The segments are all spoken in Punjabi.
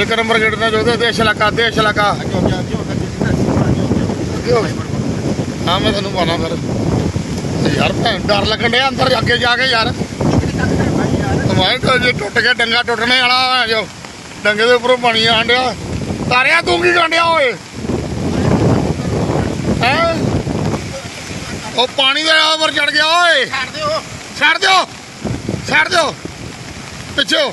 ਇੱਕ ਨੰਬਰ ਗੇਟ ਦਾ ਜੋ ਦੇਸ਼ ਇਲਾਕਾ ਦੇਸ਼ ਇਲਾਕਾ ਹਾਂ ਮੈਂ ਤੁਹਾਨੂੰ ਪਾਣਾ ਫਿਰ। ਯਾਰ ਭੈਣ ਡਰ ਲੱਗਣ ਡਿਆ ਅੰਦਰ ਅੱਗੇ ਜਾ ਕੇ ਯਾਰ। ਤੁਮਾਰੇ ਤਾਂ ਜੇ ਟੁੱਟ ਗਿਆ ਡੰਗਾ ਟੁੱਟਣੇ ਵਾਲਾ ਹੈ ਜੋ। ਡੰਗੇ ਦੇ ਉੱਪਰੋਂ ਪਾਣੀ ਆਣ ਡਿਆ। ਤਾਰਿਆ ਤੂੰ ਕੀ ਗੰਡਿਆ ਓਏ? ਹੈ? ਉਹ ਪਾਣੀ ਦੇ ਉੱਪਰ ਚੜ ਗਿਆ ਓਏ। ਛੱਡ ਦਿਓ। ਛੱਡ ਦਿਓ। ਛੱਡ ਦਿਓ। ਪਿੱਛੇ।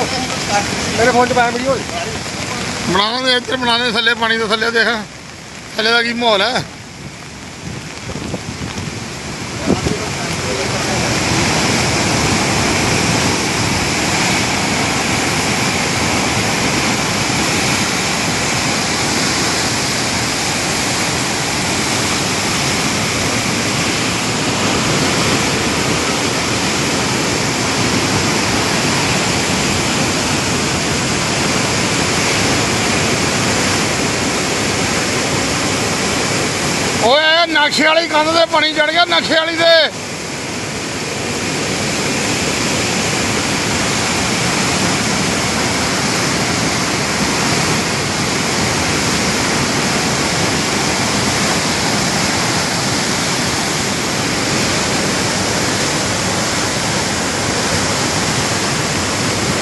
ਮੇਰੇ ਫੋਨ 'ਚ ਪਾਇਆ ਵੀਡੀਓ ਬਣਾਉਣ ਦੇ ਇੱਧਰ ਬਣਾਉਣੇ, ਥੱਲੇ ਪਾਣੀ ਦੇ ਥੱਲੇ ਦੇਖ। ਥੱਲੇ ਦਾ ਕੀ ਮਾਹੌਲ ਹੈ? ਓਏ ਨਕਸ਼ੇ ਵਾਲੀ ਕੰਧ ਤੇ ਪਾਣੀ ਚੜ ਗਿਆ ਨਕਸ਼ੇ ਵਾਲੀ ਦੇ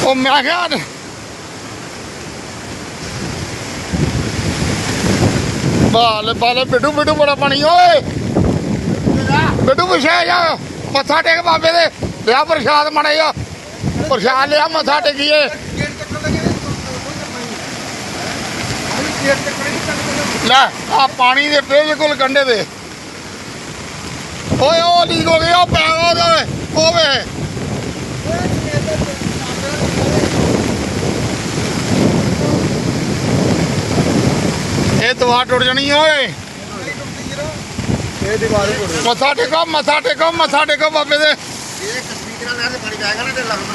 ਉਹ ਮੈਂ ਕਿਹਾ ਬਾਲੇ ਬਾਲੇ, ਬਿੱਡੂ ਬਿੱਡੂ ਬੜਾ ਪਾਣੀ, ਓਏ। ਬਿੱਡੂ ਵਿਛਾ ਜਾ। ਮੱਥਾ ਟੇਕ ਬਾਬੇ ਦੇ। ਲਿਆ ਪ੍ਰਸ਼ਾਦ ਮੜੇ ਜਾ ਪ੍ਰਸ਼ਾਦ ਲਿਆ, ਮੱਥਾ ਟੇਕੀਏ। ਲੈ, ਆ ਪਾਣੀ ਦੇ ਬਿਲਕੁਲ ਕੰਢੇ ਦੇ ਓਏ, ਉਹ ਲੀਕ ਹੋ ਗਿਆ ਉਹ ਪੈ ਉਹਦੇ ਉਹ ਵੇ। ਇਹ ਤਵਾ ਟੁੱਟ ਜਾਣੀ ਓਏ। ਇਹ ਦੀਵਾਰ ਹੀ ਮੱਥਾ ਟੇਕੋ ਮੱਥਾ ਟੇਕੋ ਮੱਥਾ ਟੇਕੋ ਬਾਬੇ ਦੇ। ਇਹ ਕਸ਼ਮੀਰ ਨਾਲ ਪਾਣੀ ਜਾਏਗਾ ਨਾ ਤੇ ਲੱਗਦਾ